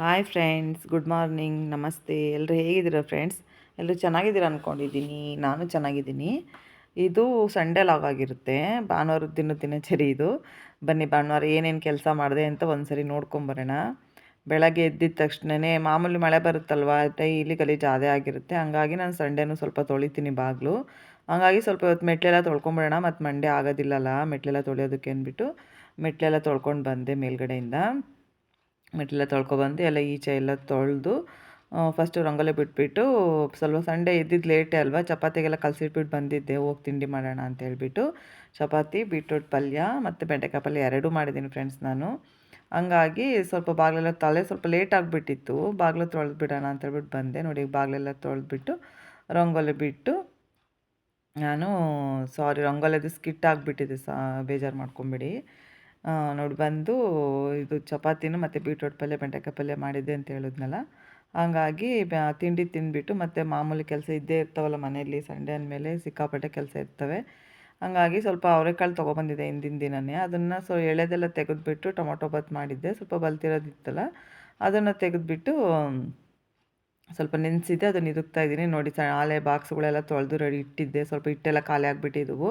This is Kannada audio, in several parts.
ಹಾಯ್ ಫ್ರೆಂಡ್ಸ್ ಗುಡ್ ಮಾರ್ನಿಂಗ್ ನಮಸ್ತೆ ಎಲ್ಲರೂ ಹೇಗಿದ್ದೀರಾ ಫ್ರೆಂಡ್ಸ್ ಎಲ್ಲರೂ ಚೆನ್ನಾಗಿದ್ದೀರಾ ಅಂದ್ಕೊಂಡಿದ್ದೀನಿ ನಾನು ಚೆನ್ನಾಗಿದ್ದೀನಿ. ಇದು ಸಂಡೇ ಲಾಗ್ ಆಗಿರುತ್ತೆ. ಭಾನುವಾರದ ದಿನದ ದಿನಚರಿ ಇದು. ಬನ್ನಿ ಭಾನುವಾರ ಏನೇನು ಕೆಲಸ ಮಾಡಿದೆ ಅಂತ ಒಂದ್ಸರಿ ನೋಡ್ಕೊಂಬರೋಣ ಬೆಳಗ್ಗೆ ಎದ್ದಿದ ತಕ್ಷಣವೇ ಮಾಮೂಲಿ ಮಳೆ ಬರುತ್ತಲ್ವ, ಡೈಲಿ ಗಲೀಜು ಅದೇ ಆಗಿರುತ್ತೆ. ಹಂಗಾಗಿ ನಾನು ಸಂಡೇನೂ ಸ್ವಲ್ಪ ತೊಳಿತೀನಿ ಬಾಗಿಲು. ಹಂಗಾಗಿ ಸ್ವಲ್ಪ ಇವತ್ತು ಮೆಟ್ಲೆಲ್ಲ ತೊಳ್ಕೊಂಬಿಡೋಣ ಮತ್ತು ಮಂಡೇ ಆಗೋದಿಲ್ಲಲ್ಲ, ಮೆಟ್ಲೆಲ್ಲ ತೊಳೆಯೋದಕ್ಕೆ ಅಂದ್ಬಿಟ್ಟು ಮೆಟ್ಲೆಲ್ಲ ತೊಳ್ಕೊಂಡು ಬಂದೆ ಮೇಲ್ಗಡೆಯಿಂದ. ಮೆಟ್ಲೆಲ್ಲ ತೊಳ್ಕೊಬಂದು ಎಲ್ಲ ಈಚೆ ಎಲ್ಲ ತೊಳೆದು ಫಸ್ಟು ರಂಗೋಲಿ ಬಿಟ್ಬಿಟ್ಟು ಸ್ವಲ್ಪ ಸಂಡೇ ಇದ್ದಿದ್ದು ಲೇಟೇ ಅಲ್ವಾ, ಚಪಾತಿಗೆಲ್ಲ ಕಲಸಿಟ್ಬಿಟ್ಟು ಬಂದಿದ್ದೆ, ಹೋಗಿ ತಿಂಡಿ ಮಾಡೋಣ ಅಂತ ಹೇಳ್ಬಿಟ್ಟು. ಚಪಾತಿ ಬೀಟ್ರೂಟ್ ಪಲ್ಯ ಮತ್ತು ಬೆಂಡೆಕಾಯಿ ಪಲ್ಯ ಎರಡೂ ಮಾಡಿದ್ದೀನಿ ಫ್ರೆಂಡ್ಸ್ ನಾನು. ಹಂಗಾಗಿ ಸ್ವಲ್ಪ ಬಾಗಿಲೆಲ್ಲ ತಲೆ ಸ್ವಲ್ಪ ಲೇಟ್ ಆಗಿಬಿಟ್ಟಿತ್ತು, ಬಾಗಿಲು ತೊಳೆದು ಬಿಡೋಣ ಅಂತ ಹೇಳ್ಬಿಟ್ಟು ಬಂದೆ. ನೋಡಿ ಬಾಗಿಲೆಲ್ಲ ತೊಳೆದ್ಬಿಟ್ಟು ರಂಗೋಲಿ ಬಿಟ್ಟು ನಾನು ಸಾರಿ ರಂಗೋಲಿದು ಸ್ಕಿಟ್ ಆಗಿಬಿಟ್ಟಿದೆ ಸಾ, ಬೇಜಾರು ಮಾಡ್ಕೊಂಬಿಡಿ. ನೋಡಿ ಬಂದು ಇದು ಚಪಾತಿನೂ ಮತ್ತು ಬೀಟ್ರೋಟ್ ಪಲ್ಯ, ಬೆಂಡೆಕಾಯಿ ಪಲ್ಯ ಮಾಡಿದ್ದೆ ಅಂತ ಹೇಳಿದ್ನಲ್ಲ. ಹಾಗಾಗಿ ತಿಂಡಿ ತಿಂದುಬಿಟ್ಟು ಮತ್ತು ಮಾಮೂಲಿ ಕೆಲಸ ಇದ್ದೇ ಇರ್ತಾವಲ್ಲ ಮನೆಯಲ್ಲಿ, ಸಂಡೇ ಅಂದಮೇಲೆ ಸಿಕ್ಕಾಪಟ್ಟೆ ಕೆಲಸ ಇರ್ತವೆ. ಹಂಗಾಗಿ ಸ್ವಲ್ಪ ಅವರೆಕಾಳು ತೊಗೊಬಂದಿದ್ದೆ ಹಿಂದಿನ ದಿನವೇ ಅದನ್ನು ಸೊ ಎಳೆದೆಲ್ಲ ತೆಗೆದುಬಿಟ್ಟು ಟೊಮೊಟೊ ಬಾತ್ ಮಾಡಿದ್ದೆ. ಸ್ವಲ್ಪ ಬಲ್ತಿರೋದಿತ್ತಲ್ಲ, ಅದನ್ನು ತೆಗೆದುಬಿಟ್ಟು, ಸ್ವಲ್ಪ ನೆನೆಸಿದ್ದೆ, ಅದನ್ನು ಇದುಕ್ತಾ ಇದ್ದೀನಿ. ನೋಡಿ ಸ, ಆಲೆ ಬಾಕ್ಸ್ಗಳೆಲ್ಲ ತೊಳೆದು ರೆಡಿ ಇಟ್ಟಿದ್ದೆ. ಸ್ವಲ್ಪ ಹಿಟ್ಟೆಲ್ಲ ಖಾಲಿ ಆಗಿಬಿಟ್ಟಿದ್ವು.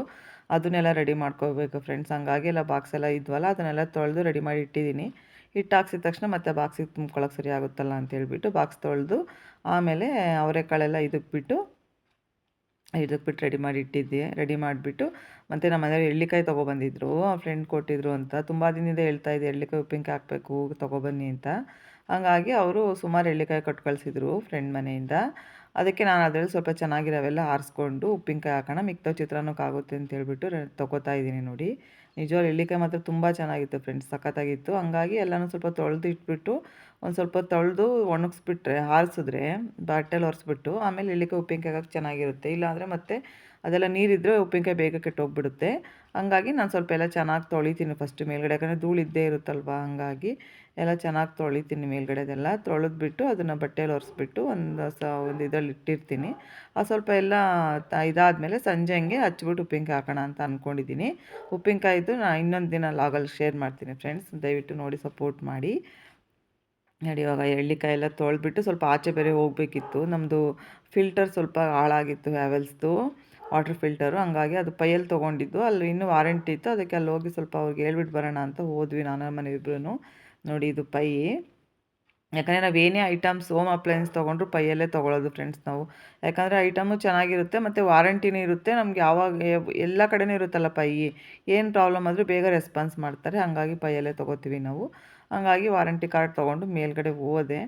ಅದನ್ನೆಲ್ಲ ರೆಡಿ ಮಾಡ್ಕೋಬೇಕು ಫ್ರೆಂಡ್ಸ್ ಹಂಗಾಗಿ ಎಲ್ಲ ಬಾಕ್ಸ್ ಎಲ್ಲ ಇದ್ವಲ್ಲ, ಅದನ್ನೆಲ್ಲ ತೊಳೆದು ರೆಡಿ ಮಾಡಿ ಇಟ್ಟಿದ್ದೀನಿ. ಹಿಟ್ಟು ಹಾಕ್ಸಿದ ತಕ್ಷಣ ಮತ್ತೆ ಬಾಕ್ಸಿಗೆ ತುಂಬ್ಕೊಳ್ಳೋಕೆ ಸರಿ ಆಗುತ್ತಲ್ಲ ಅಂತ ಹೇಳ್ಬಿಟ್ಟು ಬಾಕ್ಸ್ ತೊಳೆದು ಆಮೇಲೆ ಅವರೆಕಾಳೆಲ್ಲ ಇದಕ್ಕೆ ಬಿಟ್ಟು ಇದಕ್ಕೆ ಬಿಟ್ಟು ರೆಡಿ ಮಾಡಿ ಇಟ್ಟಿದ್ದೆ. ರೆಡಿ ಮಾಡಿಬಿಟ್ಟು ಮತ್ತು ನಮ್ಮ ಮನೆಯವ್ರು ಎಳ್ಳಿಕಾಯಿ ತೊಗೊಬಂದಿದ್ರು ಫ್ರೆಂಡ್ ಕೊಟ್ಟಿದ್ರು ಅಂತ. ತುಂಬ ದಿನದಿಂದ ಹೇಳ್ತಾ ಇದ್ದೆ ಎಳ್ಳಿಕಾಯಿ ಉಪ್ಪಿನಕಾಯಿ ಹಾಕಬೇಕು ತೊಗೊಬನ್ನಿ ಅಂತ. ಹಂಗಾಗಿ ಅವರು ಸುಮಾರು ಎಳ್ಳಿಕಾಯಿ ಕೊಟ್ಟು ಕಳಿಸಿದ್ರು ಫ್ರೆಂಡ್ ಮನೆಯಿಂದ. ಅದಕ್ಕೆ ನಾನು ಅದರಲ್ಲಿ ಸ್ವಲ್ಪ ಚೆನ್ನಾಗಿರೋವೆಲ್ಲ ಆರಿಸ್ಕೊಂಡು ಉಪ್ಪಿನಕಾಯಿ ಹಾಕೋಣ ಮಿಕ್ತ ಚಿತ್ರಾನ್ನಕ್ಕೆ ಆಗುತ್ತೆ ಅಂತ ಹೇಳ್ಬಿಟ್ಟು ತೊಗೋತಾ ಇದ್ದೀನಿ ನೋಡಿ. ನಿಜವಾಗ್ಲೂ ಎಳ್ಳಿಕಾಯಿ ಮಾತ್ರ ತುಂಬ ಚೆನ್ನಾಗಿತ್ತು ಫ್ರೆಂಡ್ಸ್ ಸಖತ್ತಾಗಿತ್ತು. ಹಂಗಾಗಿ ಎಲ್ಲನೂ ಸ್ವಲ್ಪ ತೊಳೆದು ಇಟ್ಬಿಟ್ಟು ಒಂದು ಸ್ವಲ್ಪ ತೊಳೆದು ಒಣಗಿಸ್ಬಿಟ್ರೆ, ಆರಿಸಿದ್ರೆ ಬಟ್ಟೆಲಿ ಒರೆಸ್ಬಿಟ್ಟು ಆಮೇಲೆ ಎಳ್ಳಿಕಾಯಿ ಉಪ್ಪಿನಕಾಯಿ ಹಾಕಕ್ಕೆ ಚೆನ್ನಾಗಿರುತ್ತೆ. ಇಲ್ಲಾಂದರೆ ಮತ್ತೆ ಅದೆಲ್ಲ ನೀರಿದ್ದರೆ ಉಪ್ಪಿನಕಾಯಿ ಬೇಗ ಕೆಟ್ಟೋಗ್ಬಿಡುತ್ತೆ. ಹಂಗಾಗಿ ನಾನು ಸ್ವಲ್ಪ ಎಲ್ಲ ಚೆನ್ನಾಗಿ ತೊಳಿತೀನಿ ಫಸ್ಟ್ ಮೇಲ್ಗಡೆ, ಯಾಕಂದರೆ ಧೂಳಿದ್ದೇ ಇರುತ್ತಲ್ವ, ಹಂಗಾಗಿ ಎಲ್ಲ ಚೆನ್ನಾಗಿ ತೊಳಿತೀನಿ ಮೇಲ್ಗಡೆದೆಲ್ಲ. ತೊಳೆದ್ಬಿಟ್ಟು ಅದನ್ನು ಬಟ್ಟೆಯಲ್ಲಿ ಒರೆಸ್ಬಿಟ್ಟು ಒಂದು ಸ ಒಂದು ಇದರಲ್ಲಿ ಇಟ್ಟಿರ್ತೀನಿ. ಆ ಸ್ವಲ್ಪ ಎಲ್ಲ ಇದಾದಮೇಲೆ ಸಂಜೆ ಹಂಗೆ ಹಚ್ಬಿಟ್ಟು ಉಪ್ಪಿನಕಾಯಿ ಹಾಕೋಣ ಅಂತ ಅಂದ್ಕೊಂಡಿದ್ದೀನಿ ಉಪ್ಪಿನಕಾಯಿದು ನಾನು ಇನ್ನೊಂದು ದಿನ ಲಾಗಲ್ಲಿ ಶೇರ್ ಮಾಡ್ತೀನಿ ಫ್ರೆಂಡ್ಸ್ ದಯವಿಟ್ಟು ನೋಡಿ ಸಪೋರ್ಟ್ ಮಾಡಿ. ನೋಡಿ ಇವಾಗ ಎಳ್ಳಿಕಾಯಿ ಎಲ್ಲ ತೊಳೆದ್ಬಿಟ್ಟು ಸ್ವಲ್ಪ ಆಚೆ ಬೇರೆ ಹೋಗಬೇಕಿತ್ತು. ನಮ್ಮದು ಫಿಲ್ಟರ್ ಸ್ವಲ್ಪ ಹಾಳಾಗಿತ್ತು, ಹ್ಯಾವೆಲ್ಸ್ದು. Water filter. ಹಂಗಾಗಿ ಅದು ಪೈಯಲ್ಲಿ ತೊಗೊಂಡಿದ್ದು. ಅಲ್ಲಿ ಇನ್ನೂ ವಾರಂಟಿ ಇತ್ತು. ಅದಕ್ಕೆ ಅಲ್ಲಿ ಹೋಗಿ ಸ್ವಲ್ಪ ಅವ್ರಿಗೆ ಹೇಳ್ಬಿಟ್ಟು ಬರೋಣ ಅಂತ ಹೋದ್ವಿ ನಾನು ಮನೆ ಇಬ್ಬರೂ ನೋಡಿ ಇದು ಪೈ. ಯಾಕಂದರೆ ನಾವು ಏನೇ ಐಟಮ್ಸ್ ಹೋಮ್ ಅಪ್ಲಯನ್ಸ್ ತೊಗೊಂಡ್ರು ಪೈಯಲ್ಲೇ ತೊಗೊಳೋದು ಫ್ರೆಂಡ್ಸ್ ನಾವು. ಯಾಕಂದರೆ ಐಟಮು ಚೆನ್ನಾಗಿರುತ್ತೆ ಮತ್ತು ವಾರಂಟಿನೂ ಇರುತ್ತೆ. ನಮ್ಗೆ ಯಾವಾಗ ಎಲ್ಲ ಕಡೆನೂ ಇರುತ್ತಲ್ಲ ಪೈ. ಏನು ಪ್ರಾಬ್ಲಮ್ ಆದರೂ ಬೇಗ ರೆಸ್ಪಾನ್ಸ್ ಮಾಡ್ತಾರೆ. ಹಾಗಾಗಿ ಪೈಯಲ್ಲೇ ತೊಗೋತೀವಿ ನಾವು. ಹಂಗಾಗಿ ವಾರಂಟಿ ಕಾರ್ಡ್ ತೊಗೊಂಡು ಮೇಲ್ಗಡೆ ಹೋದೆ.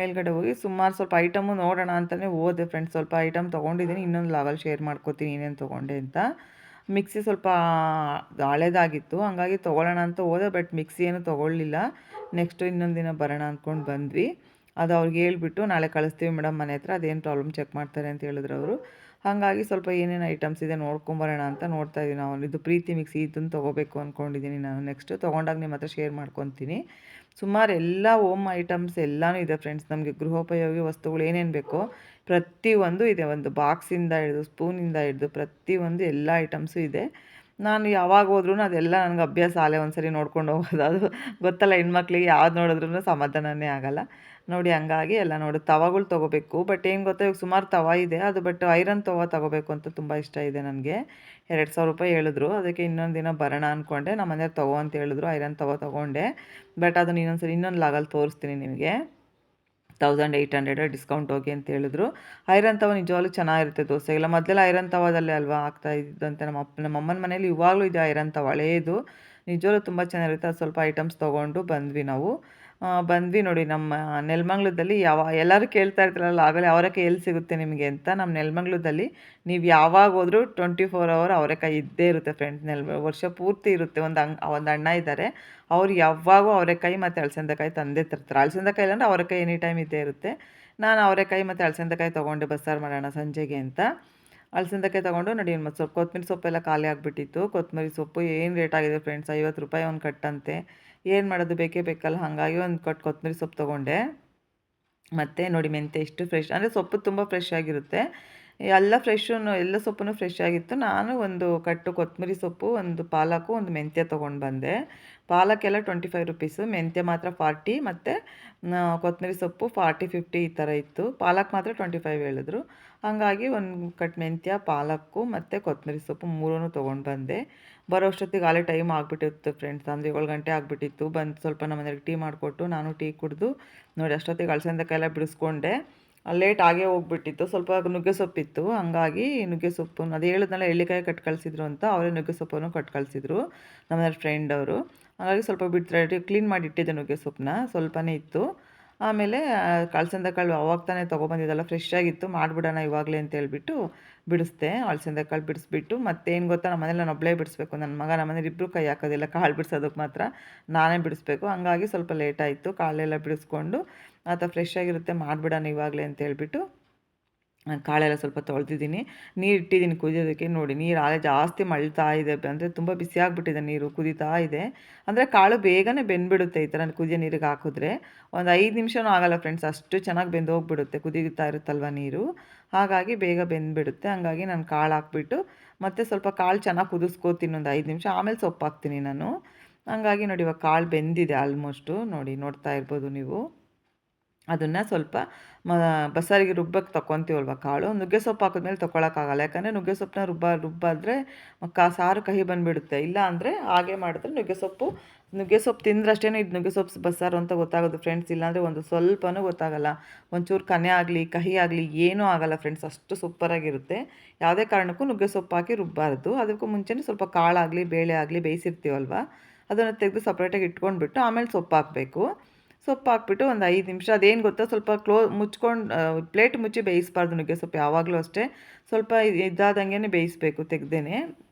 ಮೇಲ್ಗಡೆ ಹೋಗಿ ಸುಮಾರು ಸ್ವಲ್ಪ ಐಟಮು ನೋಡೋಣ ಅಂತಲೇ ಹೋದೆ ಫ್ರೆಂಡ್ಸ್ ಸ್ವಲ್ಪ ಐಟಮ್ ತೊಗೊಂಡಿದ್ದೀನಿ, ಇನ್ನೊಂದು ಲಾಗಲ್ಲಿ ಶೇರ್ ಮಾಡ್ಕೋತೀನಿ ಏನೇನು ತೊಗೊಂಡೆ ಅಂತ. ಮಿಕ್ಸಿ ಸ್ವಲ್ಪ ಹಳೇದಾಗಿತ್ತು, ಹಂಗಾಗಿ ತೊಗೊಳ್ಳೋಣ ಅಂತ ಹೋದೆ ಬಟ್ ಮಿಕ್ಸಿ ಏನು ತೊಗೊಳ್ಳಿಲ್ಲ. ನೆಕ್ಸ್ಟು ಇನ್ನೊಂದು ದಿನ ಬರೋಣ ಅಂದ್ಕೊಂಡು ಬಂದ್ವಿ. ಅದು ಅವ್ರಿಗೆ ಹೇಳ್ಬಿಟ್ಟು ನಾಳೆ ಕಳಿಸ್ತೀವಿ ಮೇಡಮ್ ಮನೆ ಹತ್ರ, ಅದೇನು ಪ್ರಾಬ್ಲಮ್ ಚೆಕ್ ಮಾಡ್ತಾರೆ ಅಂತ ಹೇಳಿದ್ರು ಅವರು. ಹಾಗಾಗಿ ಸ್ವಲ್ಪ ಏನೇನು ಐಟಮ್ಸ್ ಇದೆ ನೋಡ್ಕೊಂಬರೋಣ ಅಂತ ನೋಡ್ತಾ ಇದ್ದೀನಿ ನಾವು. ಇದು ಪ್ರೀತಿ ಮಿಕ್ಸಿ ಇದನ್ನು ತೊಗೋಬೇಕು ಅಂದ್ಕೊಂಡಿದ್ದೀನಿ ನಾನು ನೆಕ್ಸ್ಟ್ ತೊಗೊಂಡಾಗ ನಿಮ್ಮ ಹತ್ರ ಶೇರ್ ಮಾಡ್ಕೊತೀನಿ. ಸುಮಾರು ಎಲ್ಲ ಓಮ್ ಐಟಮ್ಸ್ ಎಲ್ಲನೂ ಇದೆ ಫ್ರೆಂಡ್ಸ್ ನಮಗೆ ಗೃಹೋಪಯೋಗಿ ವಸ್ತುಗಳು ಏನೇನು ಬೇಕೋ ಪ್ರತಿಯೊಂದು ಇದೆ. ಒಂದು ಬಾಕ್ಸಿಂದ ಹಿಡಿದು ಸ್ಪೂನಿಂದ ಹಿಡಿದು ಪ್ರತಿಯೊಂದು ಎಲ್ಲ ಐಟಮ್ಸು ಇದೆ. ನಾನು ಯಾವಾಗ ಹೋದ್ರೂ ಅದೆಲ್ಲ ನನಗೆ ಅಭ್ಯಾಸ ಆಲೆ ಒಂದು ಸರಿ ನೋಡ್ಕೊಂಡು ಹೋಗೋದು. ಅದು ಗೊತ್ತಲ್ಲ ಹೆಣ್ಮಕ್ಳಿಗೆ ಯಾವ್ದು ನೋಡಿದ್ರೂ ಸಮಾಧಾನನೇ ಆಗೋಲ್ಲ. ನೋಡಿ ಹಂಗಾಗಿ ಎಲ್ಲ ನೋಡಿ ತವಾಗಳು ತೊಗೋಬೇಕು. ಬಟ್ ಏನು ಗೊತ್ತಾ, ಇವಾಗ ಸುಮಾರು ತವ ಇದೆ. ಅದು ಬಟ್ ಐರನ್ ತವ ತೊಗೋಬೇಕು ಅಂತ ತುಂಬ ಇಷ್ಟ ಇದೆ ನನಗೆ. ಎರಡು ಸಾವಿರ ರೂಪಾಯಿ ಹೇಳಿದ್ರು. ಅದಕ್ಕೆ ಇನ್ನೊಂದು ದಿನ ಬರೋಣ ಅಂದ್ಕೊಂಡೆ ನಮ್ಮ ಮನೆಯವ್ರು ತಗೋ ಅಂತ ಹೇಳಿದ್ರು. ಐರನ್ ತವ ತೊಗೊಂಡೆ. ಬಟ್ ಅದನ್ನು ಇನ್ನೊಂದು ಸರಿ, ಇನ್ನೊಂದು ಲಾಗಲ್ಲಿ ತೋರಿಸ್ತೀನಿ ನಿಮಗೆ. ತೌಸಂಡ್ ಏಯ್ಟ್ ಹಂಡ್ರೆಡ್ ಡಿಸ್ಕೌಂಟ್ ಹೋಗಿ ಅಂತ ಹೇಳಿದ್ರು. ಐರನ್ ತವ ನಿಜವಾಗ್ಲೂ ಚೆನ್ನಾಗಿರುತ್ತೆ ದೋಸೆ. ದೋಸೆಗೆಲ್ಲ ಮೊದಲೆಲ್ಲ ಐರನ್ ತವದಲ್ಲೇ ಅಲ್ವಾ ಆಗ್ತಾ ಇದ್ದಂತೆ ನಮ್ಮ ಅಪ್ಪ, ನಮ್ಮ ಅಮ್ಮನ ಮನೇಲಿ ಇವಾಗಲೂ ಇದೆ ಐರನ್ ತವ. ಹಳೇದು. ನಿಜವಾಗ್ಲೂ ತುಂಬ ಚೆನ್ನಾಗಿರುತ್ತೆ. ಅದು ಸ್ವಲ್ಪ ಐಟಮ್ಸ್ ತೊಗೊಂಡು ಬಂದ್ವಿ ನಾವು. ಬಂದ್ವಿ ನೋಡಿ ನಮ್ಮ ನೆಲಮಂಗ್ಲದಲ್ಲಿ ಯಾವ, ಎಲ್ಲರೂ ಕೇಳ್ತಾ ಇರ್ತಾರಲ್ಲ, ಆಗಲೇ ಅವರೆಕಾಯಿ ಎಲ್ಲಿ ಸಿಗುತ್ತೆ ನಿಮಗೆ ಅಂತ. ನಮ್ಮ ನೆಲಮಂಗ್ಲದಲ್ಲಿ ನೀವು ಯಾವಾಗ ಹೋದರೂ ಟ್ವೆಂಟಿ ಫೋರ್ ಅವರ್ ಅವರೆಕಾಯಿ ಇದ್ದೇ ಇರುತ್ತೆ ಫ್ರೆಂಡ್ಸ್ ನೆಲ್, ವರ್ಷ ಪೂರ್ತಿ ಇರುತ್ತೆ. ಒಂದು ಅಂಗ್, ಒಂದು ಅಣ್ಣ ಇದ್ದಾರೆ. ಅವ್ರು ಯಾವಾಗೂ ಅವರೆಕಾಯಿ ಮತ್ತು ಅಳಸಂದಕಾಯಿ ತಂದೆ ತರ್ತಾರೆ. ಅಳಸಂದಕಾಯಿ ಇಲ್ಲಾಂದ್ರೆ ಅವರೆಕಾಯಿ ಎನಿ ಟೈಮ್ ಇದ್ದೇ ಇರುತ್ತೆ. ನಾನು ಅವರೆಕಾಯಿ ಮತ್ತು ಅಳಸಂದಕಾಯಿ ತೊಗೊಂಡೆ ಬಸ್ಸಾರು ಮಾಡೋಣ ಸಂಜೆಗೆ ಅಂತ. ಅಳಸಂದಕಾಯಿ ತೊಗೊಂಡು ನೋಡಿ ಮತ್ತು ಸ್ವಲ್ಪ ಕೊತ್ತಂಬರಿ ಸೊಪ್ಪೆಲ್ಲ ಖಾಲಿ ಆಗಿಬಿಟ್ಟಿತ್ತು. ಕೊತ್ತಂಬರಿ ಸೊಪ್ಪು ಏನು ರೇಟ್ ಆಗಿದೆ ಫ್ರೆಂಡ್ಸ್ ಐವತ್ತು ರೂಪಾಯಿ ಒಂದು ಕಟ್ಟಂತೆ. ಏನು ಮಾಡೋದು? ಬೇಕೇ ಬೇಕಲ್ಲ. ಹಾಗಾಗಿ ಒಂದು ಕಟ್ ಕೊತ್ತಂಬರಿ ಸೊಪ್ಪು ತೊಗೊಂಡೆ. ಮತ್ತು ನೋಡಿ ಮೆಂತೆ ಇಷ್ಟು ಫ್ರೆಶ್ ಅಂದರೆ ಸೊಪ್ಪು ತುಂಬ ಫ್ರೆಶ್ ಆಗಿರುತ್ತೆ. ಎಲ್ಲ ಫ್ರೆಶ್ಶು ಎಲ್ಲ ಸೊಪ್ಪು ಫ್ರೆಶ್ ಆಗಿತ್ತು. ನಾನು ಒಂದು ಕಟ್ಟು ಕೊತ್ತಂಬರಿ ಸೊಪ್ಪು, ಒಂದು ಪಾಲಕು, ಒಂದು ಮೆಂತ್ಯ ತೊಗೊಂಡು ಬಂದೆ. ಪಾಲಕ್ಕೆಲ್ಲ ಟ್ವೆಂಟಿ ಫೈವ್ ರುಪೀಸು ಮೆಂತ್ಯ ಮಾತ್ರ ಫಾರ್ಟಿ ಮತ್ತು ಕೊತ್ತಂಬರಿ ಸೊಪ್ಪು ಫಾರ್ಟಿ ಫಿಫ್ಟಿ ಈ ಥರ ಇತ್ತು. ಪಾಲಕ್ ಮಾತ್ರ ಟ್ವೆಂಟಿ ಫೈವ್ ಹೇಳಿದ್ರು. ಹಾಗಾಗಿ ಒಂದು ಕಟ್ ಮೆಂತ್ಯ, ಪಾಲಕ್ಕು, ಮತ್ತು ಕೊತ್ತಂಬರಿ ಸೊಪ್ಪು ಮೂರೂ ತೊಗೊಂಡು ಬಂದೆ. ಬರೋ ಅಷ್ಟೊತ್ತಿಗೆ ಆಲೇ ಟೈಮ್ ಆಗಿಬಿಟ್ಟಿತ್ತು ಫ್ರೆಂಡ್ಸ್ ಅಂದರೆ ಏಳು ಗಂಟೆ ಆಗಿಬಿಟ್ಟಿತ್ತು. ಬಂದು ಸ್ವಲ್ಪ ನಮ್ಮ ಮನೆಯವ್ರಿಗೆ ಟೀ ಮಾಡಿಕೊಟ್ಟು ನಾನು ಟೀ ಕುಡಿದು ನೋಡಿ ಅಷ್ಟೊತ್ತಿಗೆ ಅಳಸಂದೆಕಾಯೆಲ್ಲ ಬಿಡಿಸ್ಕೊಂಡೆ. ಲೇಟ್ ಆಗೇ ಹೋಗ್ಬಿಟ್ಟಿತ್ತು. ಸ್ವಲ್ಪ ನುಗ್ಗೆ ಸೊಪ್ಪಿತ್ತು. ಹಂಗಾಗಿ ನುಗ್ಗೆ ಸೊಪ್ಪು ಅದು ಹೇಳಿದ್ನಲ್ಲ, ಎಳ್ಳಿಕಾಯಿ ಕಟ್ ಕಳಿಸಿದ್ರು ಅಂತ, ಅವರೇ ನುಗ್ಗೆ ಸೊಪ್ಪನ್ನು ಕಟ್ ಕಳಿಸಿದ್ರು ನಮ್ಮ ಫ್ರೆಂಡ್ ಅವರು. ಹಾಗಾಗಿ ಸ್ವಲ್ಪ ಬಿಟ್ಟು ಕ್ಲೀನ್ ಮಾಡಿ ಇಟ್ಟಿದ್ದೆ ನುಗ್ಗೆ ಸೊಪ್ಪನ್ನ, ಸ್ವಲ್ಪನೇ ಇತ್ತು. ಆಮೇಲೆ ಕಾಳು ಅವಾಗ ತಾನೇ ತೊಗೊಬಂದಿದ್ದಲ್ಲ ಫ್ರೆಶ್ ಆಗಿತ್ತು, ಮಾಡಿಬಿಡೋಣ ಇವಾಗಲೇ ಅಂತ ಹೇಳ್ಬಿಟ್ಟು ಬಿಡಿಸ್ದೆ ಅಳಸಿಂದ ಕಾಳು ಬಿಡಿಸ್ಬಿಟ್ಟು ಮತ್ತೇನು ಗೊತ್ತಾ ನಮ್ಮ ಮನೇಲಿ ನಾನು ಒಬ್ಬಳೇ ಬಿಡಿಸ್ಬೇಕು. ನನ್ನ ಮಗ ನಮ್ಮ ಮನೇಲಿ ಇಬ್ಬರು ಕೈ ಹಾಕೋದಿಲ್ಲ ಕಾಳು ಬಿಡಿಸೋದಕ್ಕೆ ಮಾತ್ರ. ನಾನೇ ಬಿಡಿಸ್ಬೇಕು. ಹಂಗಾಗಿ ಸ್ವಲ್ಪ ಲೇಟಾಯಿತು ಕಾಳೆಲ್ಲ ಬಿಡಿಸ್ಕೊಂಡು, ಆತ ಫ್ರೆಶ್ ಆಗಿರುತ್ತೆ, ಮಾಡಿಬಿಡೋಣ ಇವಾಗಲೇ ಅಂತ ಹೇಳ್ಬಿಟ್ಟು ಕಾಳೆಲ್ಲ ಸ್ವಲ್ಪ ತೊಳೆದಿದ್ದೀನಿ. ನೀರು ಇಟ್ಟಿದ್ದೀನಿ ಕುದಿಯೋದಕ್ಕೆ. ನೋಡಿ, ನೀರು ಆಳೆ ಜಾಸ್ತಿ ಮಳ್ತಾ ಇದೆ. ಅಂದರೆ ತುಂಬ ಬಿಸಿ ಆಗಿಬಿಟ್ಟಿದೆ ನೀರು, ಕುದೀತಾ ಇದೆ. ಅಂದರೆ ಕಾಳು ಬೇಗನೆ ಬೆಂದ್ಬಿಡುತ್ತೆ ಈ ಥರ ಕುದಿಯೋ ನೀರಿಗೆ ಹಾಕಿದ್ರೆ. ಒಂದು ಐದು ನಿಮಿಷನೂ ಆಗಲ್ಲ ಫ್ರೆಂಡ್ಸ್ ಅಷ್ಟು ಚೆನ್ನಾಗಿ ಬೆಂದು ಹೋಗ್ಬಿಡುತ್ತೆ. ಕುದೀತಾ ಇರುತ್ತಲ್ವ ನೀರು? ಹಾಗಾಗಿ ಬೇಗ ಬೆಂದ್ಬಿಡುತ್ತೆ. ಹಾಗಾಗಿ ನಾನು ಕಾಳು ಹಾಕ್ಬಿಟ್ಟು ಮತ್ತು ಸ್ವಲ್ಪ ಕಾಳು ಚೆನ್ನಾಗಿ ಕುದಿಸ್ಕೋತೀನಿ ಒಂದು ಐದು ನಿಮಿಷ. ಆಮೇಲೆ ಸೊಪ್ಪು ಹಾಕ್ತೀನಿ ನಾನು. ಹಾಗಾಗಿ ನೋಡಿ, ಇವಾಗ ಕಾಳು ಬೆಂದಿದೆ ಆಲ್ಮೋಸ್ಟು ನೋಡಿ, ನೋಡ್ತಾ ಇರ್ಬೋದು ನೀವು. ಅದನ್ನು ಸ್ವಲ್ಪ ಮ, ಬಸ್ಸಾರಿಗೆ ರುಬ್ಬಕ್ಕೆ ತೊಗೊತೀವಲ್ವ ಕಾಳು. ನುಗ್ಗೆ ಸೊಪ್ಪು ಹಾಕಿದ್ಮೇಲೆ ತೊಗೊಳಕ್ಕಾಗಲ್ಲ ಯಾಕಂದರೆ ನುಗ್ಗೆ ಸೊಪ್ಪನ್ನ ರುಬ್ಬ, ರುಬ್ಬಾದರೆ ಕಾ, ಸಾರು ಕಹಿ ಬಂದುಬಿಡುತ್ತೆ. ಇಲ್ಲ ಅಂದರೆ ಹಾಗೆ ಮಾಡಿದ್ರೆ ನುಗ್ಗೆ ಸೊಪ್ಪು ನುಗ್ಗೆ ಸೊಪ್ಪು ತಿಂದ್ರಷ್ಟೇ ಇದು ನುಗ್ಗೆ ಸೊಪ್ಪು ಬಸ್ಸಾರು ಅಂತ ಗೊತ್ತಾಗೋದು ಫ್ರೆಂಡ್ಸ್. ಇಲ್ಲಾಂದರೆ ಒಂದು ಸ್ವಲ್ಪನೂ ಗೊತ್ತಾಗಲ್ಲ. ಒಂಚೂರು ಕನೆ ಆಗಲಿ, ಕಹಿ ಆಗಲಿ ಏನೂ ಆಗಲ್ಲ ಫ್ರೆಂಡ್ಸ್. ಅಷ್ಟು ಸೂಪರಾಗಿರುತ್ತೆ ಯಾವುದೇ ಕಾರಣಕ್ಕೂ ನುಗ್ಗೆ ಸೊಪ್ಪು ಹಾಕಿ ರುಬ್ಬಾರದು. ಅದಕ್ಕೂ ಮುಂಚೆನೇ ಸ್ವಲ್ಪ ಕಾಳಾಗಲಿ, ಬೇಳೆ ಆಗಲಿ ಬೇಯಿಸಿರ್ತೀವಲ್ವ? ಅದನ್ನು ತೆಗೆದು ಸಪ್ರೇಟಾಗಿ ಇಟ್ಕೊಂಡ್ಬಿಟ್ಟು ಆಮೇಲೆ ಸೊಪ್ಪು ಹಾಕಬೇಕು. ಸೊಪ್ಪು ಹಾಕ್ಬಿಟ್ಟು ಒಂದು ಐದು ನಿಮಿಷ, ಅದೇನು ಗೊತ್ತಾ? ಸ್ವಲ್ಪ ಕ್ಲೋ, ಮುಚ್ಕೊಂಡು ಪ್ಲೇಟ್ ಮುಚ್ಚಿ ಬೇಯಿಸ್ಬಾರ್ದು ನುಗ್ಗೆ ಸೊಪ್ಪು ಯಾವಾಗಲೂ ಅಷ್ಟೇ. ಸ್ವಲ್ಪ ಇದಾದಂಗೆ ಬೇಯಿಸಬೇಕು ತೆಗ್ದೇ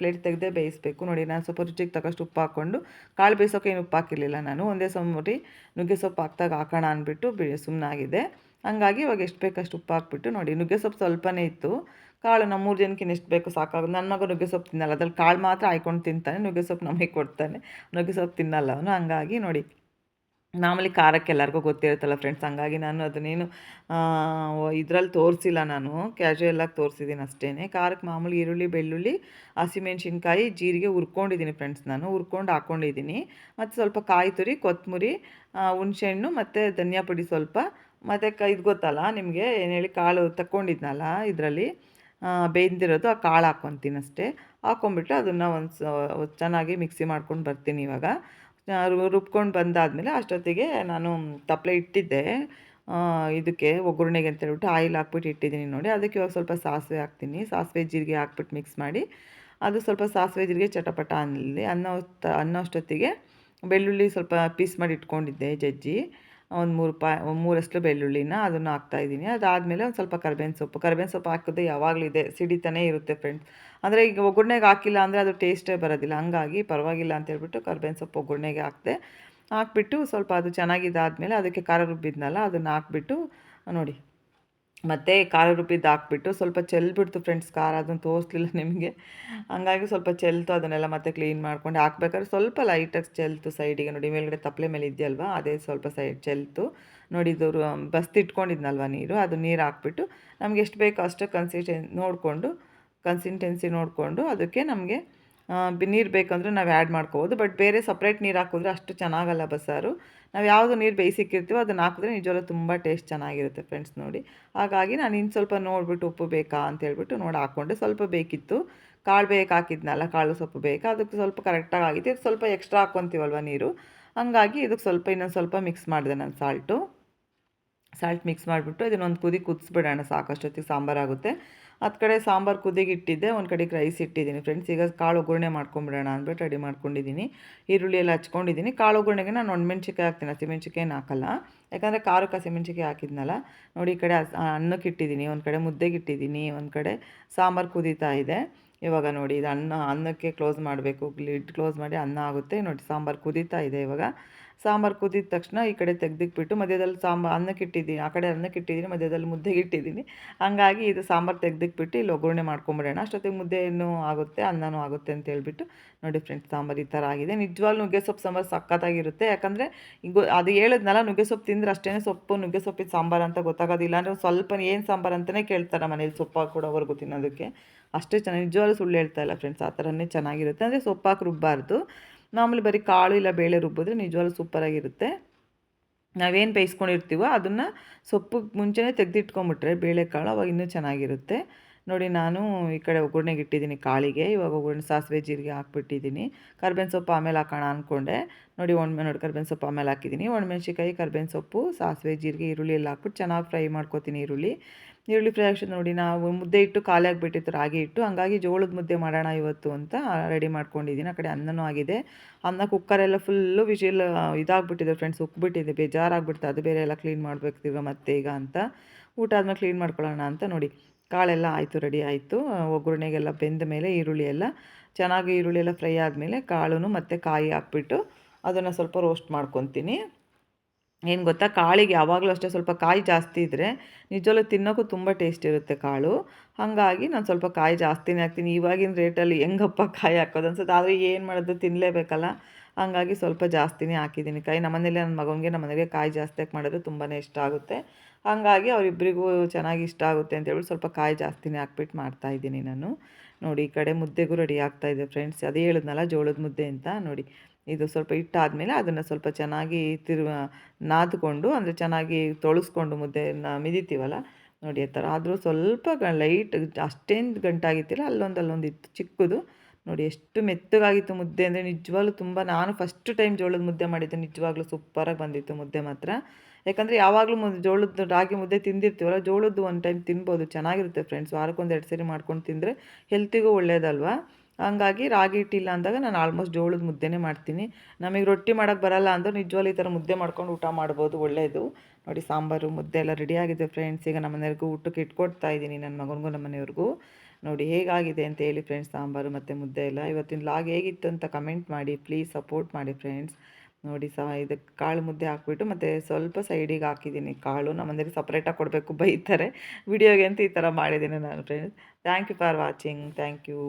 ಪ್ಲೇಟ್ ತೆಗೆದೇ ಬೇಯಿಸಬೇಕು. ನೋಡಿ, ನಾನು ಸ್ವಲ್ಪ ರುಚಿಗೆ ತಕ್ಕಷ್ಟು ಉಪ್ಪು ಹಾಕ್ಕೊಂಡು ಕಾಳು ಬೇಯಿಸೋಕೆ ಏನು ಉಪ್ಪು ಹಾಕಿರಲಿಲ್ಲ ನಾನು. ಒಂದೇ ಸೊಮ್ಮರಿ ನುಗ್ಗೆ ಸೊಪ್ಪು ಹಾಕ್ದಾಗ ಹಾಕೋಣ ಅಂದ್ಬಿಟ್ಟು ಬಿ ಸುಮ್ಮನಾಗಿದೆ ಹಂಗಾಗಿ ಇವಾಗ ಎಷ್ಟು ಬೇಕಷ್ಟು ಉಪ್ಪು ಹಾಕ್ಬಿಟ್ಟು, ನೋಡಿ, ನುಗ್ಗೆ ಸೊಪ್ಪು ಸ್ವಲ್ಪನೇ ಇತ್ತು. ಕಾಳು ನಮ್ಮ ಮೂರು ಜನಕ್ಕೆ ಎಷ್ಟು ಬೇಕು ಸಾಕಾಗ ನನ್ನ ಮಗ ನುಗ್ಗೆ ಸೊಪ್ಪು ತಿನ್ನಲ್ಲ. ಅದ್ರಲ್ಲಿ ಕಾಳು ಮಾತ್ರ ಹಾಯ್ಕೊಂಡು ತಿಂತಾನೆ, ನುಗ್ಗೆ ಸೊಪ್ಪು ನಮಗೆ ಕೊಡ್ತಾನೆ. ನುಗ್ಗೆ ಸೊಪ್ಪು ತಿನ್ನಲ್ಲ ಅವನು. ಹಂಗಾಗಿ ನೋಡಿ ಮಾಮೂಲಿ ಖಾರಕ್ಕೆ ಎಲ್ಲರಿಗೂ ಗೊತ್ತಿರುತ್ತಲ್ಲ ಫ್ರೆಂಡ್ಸ್ ಹಂಗಾಗಿ ನಾನು ಅದನ್ನೇನು ಇದರಲ್ಲಿ ತೋರಿಸಿಲ್ಲ ನಾನು. ಕ್ಯಾಶುಯಲಾಗಿ ತೋರಿಸಿದ್ದೀನಿ ಅಷ್ಟೇ ಖಾರಕ್ಕೆ ಮಾಮೂಲಿ ಈರುಳ್ಳಿ, ಬೆಳ್ಳುಳ್ಳಿ, ಹಸಿಮೆಣ್ಸಿನ್ಕಾಯಿ, ಜೀರಿಗೆ ಹುರ್ಕೊಂಡಿದ್ದೀನಿ ಫ್ರೆಂಡ್ಸ್ ನಾನು. ಹುರ್ಕೊಂಡು ಹಾಕ್ಕೊಂಡಿದ್ದೀನಿ ಮತ್ತು ಸ್ವಲ್ಪ ಕಾಯಿ ತುರಿ ಕೊತ್ತಂಬರಿ ಹುಣಸೆಹಣ್ಣು ಮತ್ತು ಧನಿಯಾ ಪುಡಿ ಸ್ವಲ್ಪ. ಮತ್ತು ಕ, ಇದು ಗೊತ್ತಲ್ಲ ನಿಮಗೆ, ಏನು ಹೇಳಿ ಕಾಳು ತಕ್ಕೊಂಡಿದ್ನಲ್ಲ ಇದರಲ್ಲಿ ಬೇಯ್ದಿರೋದು ಆ ಕಾಳು ಹಾಕ್ಕೊತೀನಿ ಅಷ್ಟೇ. ಹಾಕ್ಕೊಂಬಿಟ್ಟು ಅದನ್ನು ಒಂದು ಚೆನ್ನಾಗಿ ಮಿಕ್ಸಿ ಮಾಡ್ಕೊಂಡು ಬರ್ತೀನಿ ಇವಾಗ. ರುಬ್ಕೊಂಡು ಬಂದಾದಮೇಲೆ ಅಷ್ಟೊತ್ತಿಗೆ ನಾನು ತಪ್ಪಲೆ ಇಟ್ಟಿದ್ದೆ. ಇದಕ್ಕೆ ಒಗ್ಗರಣೆಗೆ ಅಂತ ಹೇಳ್ಬಿಟ್ಟು ಆಯಿಲ್ ಹಾಕ್ಬಿಟ್ಟು ಇಟ್ಟಿದ್ದೀನಿ ನೋಡಿ. ಅದಕ್ಕೆ ಇವಾಗ ಸ್ವಲ್ಪ ಸಾಸಿವೆ ಹಾಕ್ತೀನಿ. ಸಾಸಿವೆ, ಜೀರಿಗೆ ಹಾಕ್ಬಿಟ್ಟು ಮಿಕ್ಸ್ ಮಾಡಿ. ಅದು ಸ್ವಲ್ಪ ಸಾಸಿವೆ, ಜೀರಿಗೆ, ಚಟಪಟ ಅನ್ನಲಿ ಅನ್ನೋ ಅನ್ನೋ ಅಷ್ಟೊತ್ತಿಗೆ ಬೆಳ್ಳುಳ್ಳಿ ಸ್ವಲ್ಪ ಪೀಸ್ ಮಾಡಿ ಇಟ್ಕೊಂಡಿದ್ದೆ ಜಜ್ಜಿ. ಒಂದು ಮೂರು ಪಾ ಮೂರಷ್ಟು ಬೆಳ್ಳುಳ್ಳಿನ ಅದನ್ನು ಹಾಕ್ತಾಯಿದ್ದೀನಿ ಅದಾದಮೇಲೆ ಒಂದು ಸ್ವಲ್ಪ ಕರ್ಬೇವಿನ ಸೊಪ್ಪು. ಕರ್ಬೇವಿನ ಸೊಪ್ಪು ಹಾಕಿದ್ರೆ ಯಾವಾಗಲೂ ಇದೆ, ಸಿಡಿತಾನೇ ಇರುತ್ತೆ ಫ್ರೆಂಡ್ಸ್ ಅಂದರೆ ಈಗ ಒಗ್ಗರಣೆಗೆ ಹಾಕಿಲ್ಲ ಅಂದರೆ ಅದು ಟೇಸ್ಟೇ ಬರೋದಿಲ್ಲ. ಹಂಗಾಗಿ ಪರವಾಗಿಲ್ಲ ಅಂತ ಹೇಳ್ಬಿಟ್ಟು ಕರ್ಬೇವಿನ ಸೊಪ್ಪು ಒಗ್ಗರಣೆಗೆ ಹಾಕಿದೆ, ಹಾಕ್ಬಿಟ್ಟು ಸ್ವಲ್ಪ ಅದು ಚೆನ್ನಾಗಿದ್ದಾದಮೇಲೆ ಅದಕ್ಕೆ ಖಾರ ರುಬ್ಬಿದ್ನಲ್ಲ ಅದನ್ನು ಹಾಕ್ಬಿಟ್ಟು ನೋಡಿ. ಮತ್ತು ಖಾರ ರುಬ್ಬಿದ್ದು ಹಾಕ್ಬಿಟ್ಟು ಸ್ವಲ್ಪ ಚೆಲ್ಬಿಡ್ತು ಫ್ರೆಂಡ್ಸ್ ಖಾರ ಅದನ್ನು ತೋರಿಸ್ಲಿಲ್ಲ ನಿಮಗೆ. ಹಂಗಾಗಿ ಸ್ವಲ್ಪ ಚೆಲ್ತು ಅದನ್ನೆಲ್ಲ ಮತ್ತೆ ಕ್ಲೀನ್ ಮಾಡ್ಕೊಂಡು ಹಾಕ್ಬೇಕಾದ್ರೆ ಸ್ವಲ್ಪ ಲೈಟಾಗಿ ಚೆಲ್ತು ಸೈಡಿಗೆ ನೋಡಿ, ಮೇಲ್ಗಡೆ ತಪ್ಪಲೆ ಮೇಲೆ ಇದೆಯಲ್ವಾ? ಅದೇ ಸ್ವಲ್ಪ ಸೈಡ್ ಚೆಲ್ತು. ನೋಡಿ, ಇದು ಇಟ್ಕೊಂಡಿದ್ನಲ್ವ ನೀರು? ಅದು ನೀರು ಹಾಕ್ಬಿಟ್ಟು ನಮ್ಗೆ ಎಷ್ಟು ಬೇಕೋ ಅಷ್ಟು ಕನ್ಸಿಸ್ಟೆನ್ ನೋಡಿಕೊಂಡು ಕನ್ಸಿಸ್ಟೆನ್ಸಿ ನೋಡಿಕೊಂಡು ಅದಕ್ಕೆ ನಮಗೆ ನೀರು ಬೇಕಂದ್ರೆ ನಾವು ಆ್ಯಡ್ ಮಾಡ್ಕೋಬೋದು. ಬಟ್ ಬೇರೆ ಸಪ್ರೇಟ್ ನೀರು ಹಾಕಿದ್ರೆ ಅಷ್ಟು ಚೆನ್ನಾಗಲ್ಲ ಬಸ್ಸಾರು. ನಾವು ಯಾವುದು ನೀರು ಬೇಯಿಸಿಕ್ಕಿರ್ತೀವೋ ಅದನ್ನು ಹಾಕಿದ್ರೆ ನಿಜವಾಗ್ಲೂ ತುಂಬ ಟೇಸ್ಟ್ ಚೆನ್ನಾಗಿರುತ್ತೆ ಫ್ರೆಂಡ್ಸ್ ನೋಡಿ. ಹಾಗಾಗಿ ನಾನು ಇನ್ನು ಸ್ವಲ್ಪ ನೋಡಿಬಿಟ್ಟು ಉಪ್ಪು ಬೇಕಾ ಅಂತ ಹೇಳ್ಬಿಟ್ಟು ನೋಡಿ ಹಾಕ್ಕೊಂಡೆ ಸ್ವಲ್ಪ ಬೇಕಿತ್ತು. ಕಾಳು ಬೇಕು ಹಾಕಿದ್ನಲ್ಲ, ಕಾಳು ಸೊಪ್ಪು ಬೇಕಾ? ಅದಕ್ಕೆ ಸ್ವಲ್ಪ ಕರೆಕ್ಟಾಗಿ ಆಗಿತ್ತು. ಇದು ಸ್ವಲ್ಪ ಎಕ್ಸ್ಟ್ರಾ ಹಾಕ್ಕೊತೀವಲ್ವ ನೀರು? ಹಾಗಾಗಿ ಇದಕ್ಕೆ ಸ್ವಲ್ಪ ಇನ್ನೊಂದು ಸ್ವಲ್ಪ ಮಿಕ್ಸ್ ಮಾಡಿದೆ ನಾನು ಸಾಲ್ಟು ಸಾಲ್ಟ್ ಮಿಕ್ಸ್ ಮಾಡಿಬಿಟ್ಟು ಇದನ್ನೊಂದು ಕುದಿ ಕುದಿಸ್ಬಿಡೋಣ ಸಾಕಷ್ಟೊತ್ತಿಗೆ ಸಾಂಬಾರಾಗುತ್ತೆ ಹತ್ತು ಕಡೆ ಸಾಂಬಾರು ಕುದಿಗೆ ಇಟ್ಟಿದ್ದೆ, ಒಂದು ಕಡೆಗೆ ರೈಸ್ ಇಟ್ಟಿದ್ದೀನಿ. ಫ್ರೆಂಡ್ಸ್ ಈಗ ಕಾಳು ಒಗ್ಗರಣೆ ಮಾಡ್ಕೊಂಬಿಡೋಣ ಅಂದ್ಬಿಟ್ಟು ರೆಡಿ ಮಾಡ್ಕೊಂಡಿದ್ದೀನಿ. ಈರುಳ್ಳಿ ಎಲ್ಲ ಹಚ್ಕೊಂಡಿದ್ದೀನಿ. ಕಾಳು ಒಗ್ಗರಣೆಗೆ ನಾನು ಒಣಮೆಣ್ಸಿಕಾಯಿ ಹಾಕ್ತೀನಿ. ಹಸಿಮೆಣ್ಸಿಕಾಯಿನ ಹಾಕಲ್ಲ. ಯಾಕಂದರೆ ಖಾರಕ್ಕೆ ಹಸಿಮೆಣ್ಸಿಕಾಯಿ ಹಾಕಿದ್ನಲ್ಲ, ನೋಡಿ ಈ ಕಡೆ ಅನ್ನಕ್ಕೆ ಇಟ್ಟಿದ್ದೀನಿ. ಒಂದು ಕಡೆ ಮುದ್ದೆಗೆ ಇಟ್ಟಿದ್ದೀನಿ. ಒಂದು ಕಡೆ ಸಾಂಬಾರು ಕುದೀತಾ ಇದೆ. ಇವಾಗ ನೋಡಿ, ಇದು ಅನ್ನ ಅನ್ನಕ್ಕೆ ಕ್ಲೋಸ್ ಮಾಡಬೇಕು. ಲಿಡ್ ಕ್ಲೋಸ್ ಮಾಡಿ ಅನ್ನ ಆಗುತ್ತೆ. ನೋಡಿ ಸಾಂಬಾರು ಕುದೀತಾ ಇದೆ ಇವಾಗ. ಸಾಂಬಾರು ಕುದಿದ ತಕ್ಷಣ ಈ ಕಡೆ ತೆಗ್ದಿಕ್ಬಿಟ್ಟು ಮಧ್ಯದಲ್ಲಿ ಸಾಂಬಾರು ಅನ್ನಕ್ಕೆ ಇಟ್ಟಿದ್ದೀನಿ, ಆ ಕಡೆ ಅನ್ನಕ್ಕೆ ಇಟ್ಟಿದ್ದೀನಿ, ಮಧ್ಯದಲ್ಲಿ ಮುದ್ದೆಗೆ ಇಟ್ಟಿದ್ದೀನಿ. ಹಂಗಾಗಿ ಇದು ಸಾಂಬಾರು ತೆಗ್ದಿಕ್ಬಿಟ್ಟು ಇಲ್ಲಿ ಒಗ್ಗರಣೆ ಮಾಡ್ಕೊಂಬಿಡೋಣ. ಅಷ್ಟೊತ್ತಿಗೆ ಮುದ್ದೆನೂ ಆಗುತ್ತೆ, ಅನ್ನನೂ ಆಗುತ್ತೆ ಅಂತ ಹೇಳ್ಬಿಟ್ಟು ನೋಡಿ ಫ್ರೆಂಡ್ಸ್ ಸಾಂಬಾರು ಈ ಥರ ಆಗಿದೆ. ನಿಜವಾಗ್ಲೂ ನುಗ್ಗೆ ಸೊಪ್ಪು ಸಾಂಬಾರು ಸಕ್ಕತ್ತಾಗಿರುತ್ತೆ ಯಾಕಂದರೆ ಅದು ಹೇಳಿದ್ನಲ್ಲ, ನುಗ್ಗೆ ಸೊಪ್ಪು ತಿಂದ್ರೆ ಅಷ್ಟೇ ಸೊಪ್ಪು, ನುಗ್ಗೆ ಸೊಪ್ಪಿನ ಸಾಂಬಾರು ಅಂತ ಗೊತ್ತಾಗೋದಿಲ್ಲ. ಅಂದರೆ ಸ್ವಲ್ಪ ಏನು ಸಾಂಬಾರು ಅಂತಲೇ ಕೇಳ್ತಾರೆ ಮನೇಲಿ ಸೊಪ್ಪು ಕೊಡೋವರೆಗೂ ತಿನ್ನೋದಕ್ಕೆ. ಅಷ್ಟೇ ಚೆನ್ನಾಗಿ ನಿಜವಾಗ್ಲೂ ಸುಳ್ಳು ಹೇಳ್ತಾ ಇಲ್ಲ ಫ್ರೆಂಡ್ಸ್ ಆ ಥರನೇ ಚೆನ್ನಾಗಿರುತ್ತೆ. ಅಂದರೆ ಸೊಪ್ಪು ಹಾಕಿ ರುಬ್ಬಾರ್ದು. ಮಾಮೂಲಿ ಬರೀ ಕಾಳು ಇಲ್ಲ ಬೇಳೆ ರುಬ್ಬಿದ್ರೆ ನಿಜವಾಗ್ಲೂ ಸೂಪರಾಗಿರುತ್ತೆ ನಾವೇನು ಬೇಯಿಸ್ಕೊಂಡಿರ್ತೀವೋ ಅದನ್ನು ಸೊಪ್ಪು ಮುಂಚೆನೇ ತೆಗೆದಿಟ್ಕೊಂಬಿಟ್ರೆ ಬೇಳೆಕಾಳು ಅವಾಗ ಇನ್ನೂ ಚೆನ್ನಾಗಿರುತ್ತೆ. ನೋಡಿ, ನಾನು ಈ ಕಡೆ ಒಗ್ಗರಣೆಗೆ ಇಟ್ಟಿದ್ದೀನಿ ಕಾಳಿಗೆ. ಇವಾಗ ಒಗ್ಗರಣೆ ಸಾಸಿವೆ, ಜೀರಿಗೆ ಹಾಕ್ಬಿಟ್ಟಿದ್ದೀನಿ. ಕರ್ಬೇವಿನ ಸೊಪ್ಪು ಆಮೇಲೆ ಹಾಕೋಣ ಅಂದ್ಕೊಂಡೆ ನೋಡಿ ಒಣ ನೋಡಿ, ಕರ್ಬೇವಿನ ಸೊಪ್ಪು ಆಮೇಲೆ ಹಾಕಿದ್ದೀನಿ. ಒಣಮೆಣ್ಸಿಕಾಯಿ ಕರ್ಬೇವಿನ ಸೊಪ್ಪು, ಸಾಸಿವೆ, ಜೀರಿಗೆ, ಈರುಳ್ಳಿ ಎಲ್ಲ ಹಾಕ್ಬಿಟ್ಟು ಚೆನ್ನಾಗಿ ಫ್ರೈ ಮಾಡ್ಕೊತೀನಿ ಈರುಳ್ಳಿ. ಈರುಳ್ಳಿ ಫ್ರೈ ಆಗ್ತದೆ ನೋಡಿ, ನಾವು ಮುದ್ದೆ ಇಟ್ಟು ಖಾಲಿ ಆಗಿಬಿಟ್ಟಿತ್ತು, ರಾಗಿ ಇಟ್ಟು. ಹಂಗಾಗಿ ಜೋಳದ ಮುದ್ದೆ ಮಾಡೋಣ ಇವತ್ತು ಅಂತ ರೆಡಿ ಮಾಡ್ಕೊಂಡಿದ್ದೀನಿ. ಆ ಕಡೆ ಅನ್ನನೂ ಆಗಿದೆ. ಅನ್ನ ಕುಕ್ಕರೆಲ್ಲ ಫುಲ್ಲು ವಿಶಿಲ್, ಇದಾಗ್ಬಿಟ್ಟಿದೆ ಫ್ರೆಂಡ್ಸ್ ಉಕ್ಬಿಟ್ಟಿದೆ, ಬೇಜಾರಾಗ್ಬಿಡ್ತು. ಅದು ಬೇರೆ ಎಲ್ಲ ಕ್ಲೀನ್ ಮಾಡಬೇಕು ಮತ್ತೆ ಈಗ ಅಂತ. ಊಟ ಆದಮೇಲೆ ಕ್ಲೀನ್ ಮಾಡ್ಕೊಳ್ಳೋಣ ಅಂತ ನೋಡಿ. ಕಾಳೆಲ್ಲ ಆಯಿತು, ರೆಡಿ ಆಯಿತು. ಒಗ್ಗರಣೆಗೆಲ್ಲ ಬೆಂದ ಮೇಲೆ ಈರುಳ್ಳಿ ಎಲ್ಲ ಚೆನ್ನಾಗಿ ಈರುಳ್ಳಿ ಎಲ್ಲ ಫ್ರೈ ಆದಮೇಲೆ ಕಾಳು ಮತ್ತು ಕಾಯಿ ಹಾಕ್ಬಿಟ್ಟು ಅದನ್ನು ಸ್ವಲ್ಪ ರೋಸ್ಟ್ ಮಾಡ್ಕೊತೀನಿ. ಏನು ಗೊತ್ತಾ? ಕಾಳಿಗೆ ಯಾವಾಗಲೂ ಅಷ್ಟೇ ಸ್ವಲ್ಪ ಕಾಯಿ ಜಾಸ್ತಿ ಇದ್ದರೆ ನಿಜವಲ್ಲೂ ತಿನ್ನೋಕ್ಕೂ ತುಂಬ ಟೇಸ್ಟ್ ಇರುತ್ತೆ ಕಾಳು. ಹಾಗಾಗಿ ನಾನು ಸ್ವಲ್ಪ ಕಾಯಿ ಜಾಸ್ತಿನೇ ಹಾಕ್ತೀನಿ. ಇವಾಗಿನ ರೇಟಲ್ಲಿ ಹೆಂಗಪ್ಪ ಕಾಯಿ ಹಾಕೋದು ಅನ್ಸುತ್ತೆ. ಆದರೆ ಏನು ಮಾಡೋದು? ತಿನ್ನಲೇಬೇಕಲ್ಲ ಹಾಗಾಗಿ ಸ್ವಲ್ಪ ಜಾಸ್ತಿನೇ ಹಾಕಿದ್ದೀನಿ. ಕಾಯಿ ನಮ್ಮನೇಲಿ ನನ್ನ ಮಗನಿಗೆ ನಮ್ಮನೆಗೆ ಕಾಯಿ ಜಾಸ್ತಿ ಹಾಕಿ ಮಾಡಿದ್ರೆ ತುಂಬಾ ಇಷ್ಟ ಆಗುತ್ತೆ. ಹಾಗಾಗಿ ಅವರಿಬ್ಬರಿಗೂ ಚೆನ್ನಾಗಿ ಇಷ್ಟ ಆಗುತ್ತೆ ಅಂತೇಳಿ ಸ್ವಲ್ಪ ಕಾಯಿ ಜಾಸ್ತಿನೇ ಹಾಕ್ಬಿಟ್ಟು ಮಾಡ್ತಾಯಿದ್ದೀನಿ ನಾನು. ನೋಡಿ, ಈ ಕಡೆ ಮುದ್ದೆಗೂ ರೆಡಿ ಆಗ್ತಾಯಿದೆ ಫ್ರೆಂಡ್ಸ್. ಅದೇ ಹೇಳಿದ್ನಲ್ಲ, ಜೋಳದ ಮುದ್ದೆ ಅಂತ. ನೋಡಿ, ಇದು ಸ್ವಲ್ಪ ಹಿಟ್ಟಾದಮೇಲೆ ಅದನ್ನು ಸ್ವಲ್ಪ ಚೆನ್ನಾಗಿ ತಿರು ನಾದ್ಕೊಂಡು, ಅಂದರೆ ಚೆನ್ನಾಗಿ ತೊಳಸ್ಕೊಂಡು ಮುದ್ದೆನ ಮಿದಿತೀವಲ್ಲ? ನೋಡಿ, ಆ ಥರ. ಆದರೂ ಸ್ವಲ್ಪ ಲೈಟ್ ಅಷ್ಟೇನು ಗಂಟಾಗಿತ್ತಿಲ್ಲ, ಅಲ್ಲೊಂದು ಅಲ್ಲೊಂದು ಇತ್ತು ಚಿಕ್ಕದು. ನೋಡಿ ಎಷ್ಟು ಮೆತ್ತಗಾಗಿತ್ತು ಮುದ್ದೆ ಅಂದರೆ ನಿಜವಾಗ್ಲೂ ತುಂಬ ನಾನು ಫಸ್ಟ್ ಟೈಮ್ ಜೋಳದ ಮುದ್ದೆ ಮಾಡಿದ್ದೆ ನಿಜವಾಗ್ಲೂ ಸೂಪರಾಗಿ ಬಂದಿತ್ತು ಮುದ್ದೆ ಮಾತ್ರ. ಯಾಕಂದರೆ ಯಾವಾಗಲೂ ಮುದ್ದೆ ಜೋಳದ ರಾಗಿ ಮುದ್ದೆ ತಿಂದಿರ್ತೀವಲ್ಲ, ಜೋಳದ್ದು ಒಂದು ಟೈಮ್ ತಿನ್ಬೋದು, ಚೆನ್ನಾಗಿರುತ್ತೆ ಫ್ರೆಂಡ್ಸ್ ವಾರಕ್ಕೊಂದು ಎರಡು ಸರಿ ಮಾಡ್ಕೊಂಡು ತಿಂದರೆ ಹೆಲ್ತಿಗೂ ಒಳ್ಳೇದಲ್ವಾ? ಹಂಗಾಗಿ ರಾಗಿ ಹಿಟ್ಟಿಲ್ಲ ಅಂದಾಗ ನಾನು ಆಲ್ಮೋಸ್ಟ್ ಜೋಳದ ಮುದ್ದೆನೇ ಮಾಡ್ತೀನಿ. ನಮಗೆ ರೊಟ್ಟಿ ಮಾಡೋಕ್ಕೆ ಬರಲ್ಲ ಅಂದ್ರೆ ನಿಜವಾಗ್ಲೂ ಈ ಥರ ಮುದ್ದೆ ಮಾಡ್ಕೊಂಡು ಊಟ ಮಾಡ್ಬೋದು ಒಳ್ಳೆಯದು ನೋಡಿ, ಸಾಂಬಾರು, ಮುದ್ದೆ ಎಲ್ಲ ರೆಡಿಯಾಗಿದೆ ಫ್ರೆಂಡ್ಸ್ ಈಗ ನಮ್ಮ ಮನೆಯವ್ರಿಗೂ ಊಟಕ್ಕೆ ಇಟ್ಕೊಡ್ತಾ ಇದ್ದೀನಿ ನನ್ನ ಮಗನಿಗೂ ನಮ್ಮ ಮನೆಯವ್ರಿಗೂ ನೋಡಿ, ಹೇಗಾಗಿದೆ ಅಂತ ಹೇಳಿ ಫ್ರೆಂಡ್ಸ್ ಸಾಂಬಾರು ಮತ್ತು ಮುದ್ದೆ ಎಲ್ಲ. ಇವತ್ತಿನ ಲಾಗ್ ಹೇಗಿತ್ತು ಅಂತ ಕಮೆಂಟ್ ಮಾಡಿ ಪ್ಲೀಸ್ ಸಪೋರ್ಟ್ ಮಾಡಿ ಫ್ರೆಂಡ್ಸ್ ನೋಡಿ ಸಹ ಇದಕ್ಕೆ ಕಾಳು ಮುದ್ದೆ ಹಾಕ್ಬಿಟ್ಟು ಮತ್ತು ಸ್ವಲ್ಪ ಸೈಡಿಗೆ ಹಾಕಿದ್ದೀನಿ. ಕಾಳು ನಮ್ಮಂದರೆ ಸಪ್ರೇಟಾಗಿ ಕೊಡಬೇಕು ಬೈತಾರೆ. ವಿಡಿಯೋಗೆ ಅಂತ ಈ ಥರ ಮಾಡಿದ್ದೀನಿ ನಾನು friends thank you for watching thank you